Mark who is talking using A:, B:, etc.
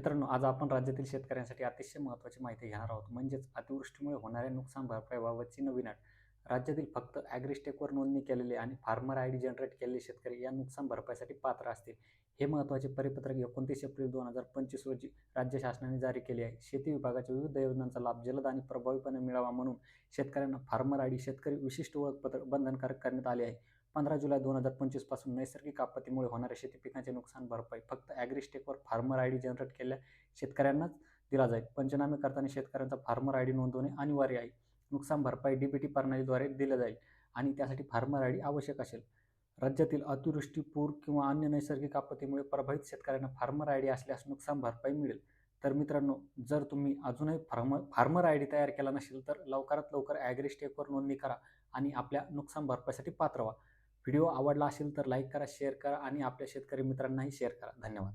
A: मित्रांनो आज आपण राज्यातील शेतकऱ्यांसाठी अतिशय महत्त्वाची माहिती घेणार आहोत. म्हणजेच अतिवृष्टीमुळे होणाऱ्या नुकसान भरपाईबाबतची नवीन अट राज्यातील फक्त ॲग्रिस्टेकवर नोंदणी केलेले आणि फार्मर आय डी जनरेट केलेले शेतकरी या नुकसान भरपाईसाठी पात्र असतील हे महत्त्वाचे परिपत्रक एकोणतीस एप्रिल दोन हजार पंचवीस रोजी राज्य शासनाने जारी केले आहे. शेती विभागाच्या विविध योजनांचा लाभ जलद आणि प्रभावीपणे मिळावा म्हणून शेतकऱ्यांना फार्मर आय डी शेतकरी विशिष्ट ओळखपत्र बंधनकारक करण्यात आले आहे. पंधरा जुलै दोन हजार पंचवीसपासून नैसर्गिक आपत्तीमुळे होणाऱ्या शेती पिकांचे नुकसान भरपाई फक्त ॲग्रिस्टेकवर फार्मर आय डी जनरेट केलेल्या शेतकऱ्यांनाच दिला जाईल. पंचनामे करताना शेतकऱ्यांचा फार्मर आय डी नोंदवणे अनिवार्य आहे. नुकसान भरपाई डीबीटी प्रणालीद्वारे दिलं जाईल आणि त्यासाठी फार्मर आय डी आवश्यक असेल. राज्यातील अतिवृष्टी पूर किंवा अन्य नैसर्गिक आपत्तीमुळे प्रभावित शेतकऱ्यांना फार्मर आय डी असल्यास नुकसान भरपाई मिळेल. तर मित्रांनो जर तुम्ही अजूनही फार्मर फार्मर आय डी तयार केला नसेल तर लवकरात लवकर ॲग्रिस्टेकवर नोंदणी करा आणि आपल्या नुकसान भरपाईसाठी पात्र व्हा. व्हिडिओ आवडला असेल तर लाईक करा शेअर करा आणि आपल्या शेतकरी मित्रांनाही शेअर करा. धन्यवाद.